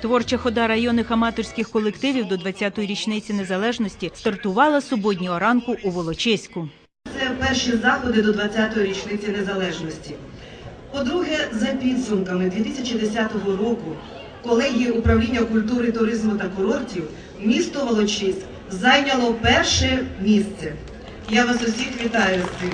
Творча хода районних аматорських колективів до 20-ї річниці незалежності стартувала суботнього ранку у Волочиську. Це перші заходи до 20-ї річниці незалежності. По-друге, за підсумками 2010 року колегії управління культури, туризму та курортів місто Волочиськ зайняло перше місце. Я вас усіх вітаю з цим.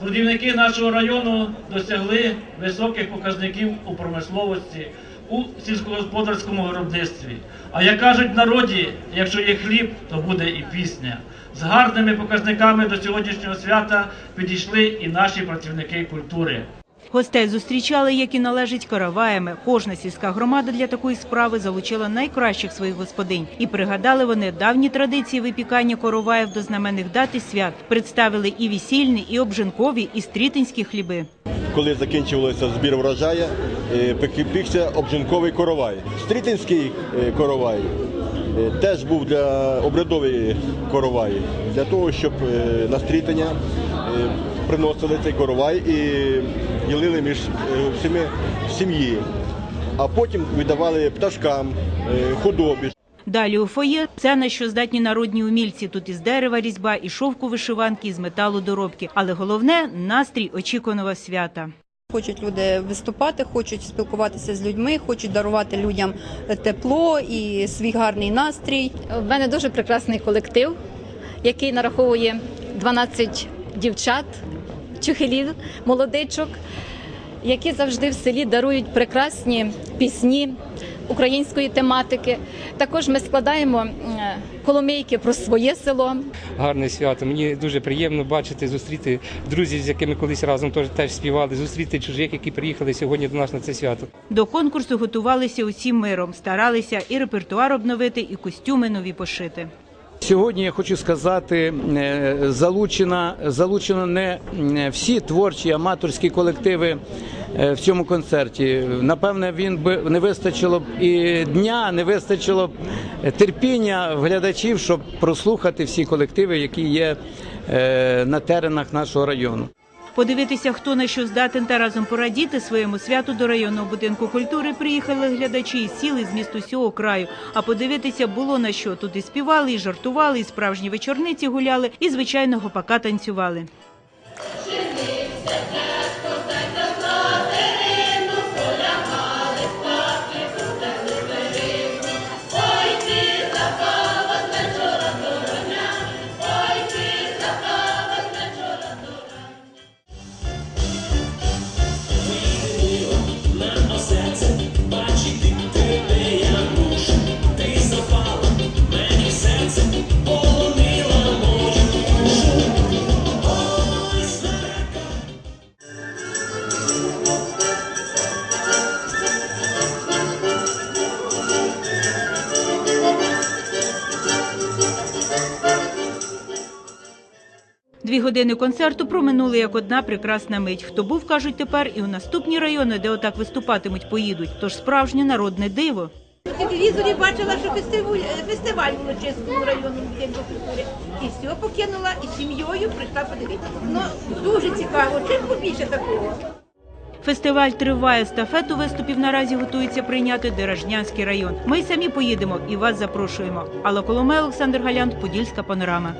Трудівники нашого району досягли високих показників у промисловості, у сільськогосподарському виробництві. А як кажуть в народі, якщо є хліб, то буде і пісня. З гарними показниками до сьогоднішнього свята підійшли і наші працівники культури. Гостей зустрічали, як і належить караваями. Кожна сільська громада для такої справи залучила найкращих своїх господинь. І пригадали вони давні традиції випікання короваїв до знаменних дат і свят. Представили і весільні, і обжинкові, і стрітинські хліби. Коли закінчувався збір врожаю, е, пікся обжинковий коровай. Стрітинський е, коровай е, теж був для обрядовий коровай, для того, щоб на стрітення е, приносили цей коровай і ділили між всіми в сім'ї. А потім видавали пташкам, худобі. Далі у фоє це на що здатні народні умільці. Тут із дерева різьба, і шовку вишиванки, і з металу доробки. Але головне настрій очікуваного свята. Хочуть люди виступати, хочуть спілкуватися з людьми, хочуть дарувати людям тепло і свій гарний настрій. В мене дуже прекрасний колектив, який нараховує 12 дівчат, чухелів, молодичок, які завжди в селі дарують прекрасні пісні української тематики. Також ми складаємо м, коломийки про своє село. гарне свято. Мені дуже приємно бачити, зустріти друзів, з якими колись разом теж, теж співали, зустріти чужих, які приїхали сьогодні до нас на це свято. До конкурсу готувалися усім миром, старалися і репертуар обновити, і костюми нові пошити. Сьогодні я хочу сказати, е, залучено, залучено не е, всі творчі аматорські колективи е, в цьому концерті. Напевне, він би не вистачило б і дня, не вистачило б терпіння глядачів, щоб прослухати всі колективи, які є е, на теренах нашого району. Подивитися, хто на що здатен та разом порадіти своєму святу до районного будинку культури приїхали глядачі і сіли з міст усього краю. А подивитися було на що. Тут і співали, і жартували, і справжні вечорниці гуляли, і звичайно гопака танцювали. Дві години концерту проминули як одна прекрасна мить. Хто був, кажуть тепер, і у наступні райони, де отак виступатимуть, поїдуть. Тож справжнє народне диво. По телевізорі бачила, що фестиваль, фестиваль в Волочиському будинку культури. І все покинула, і сім'єю прийшла подивитися. Ну, дуже цікаво, чим побільше такого. Фестиваль триває. Естафету виступів наразі готується прийняти Деражнянський район. Ми самі поїдемо і вас запрошуємо. Алла Коломей, Олександр Галянт, Подільська панорама.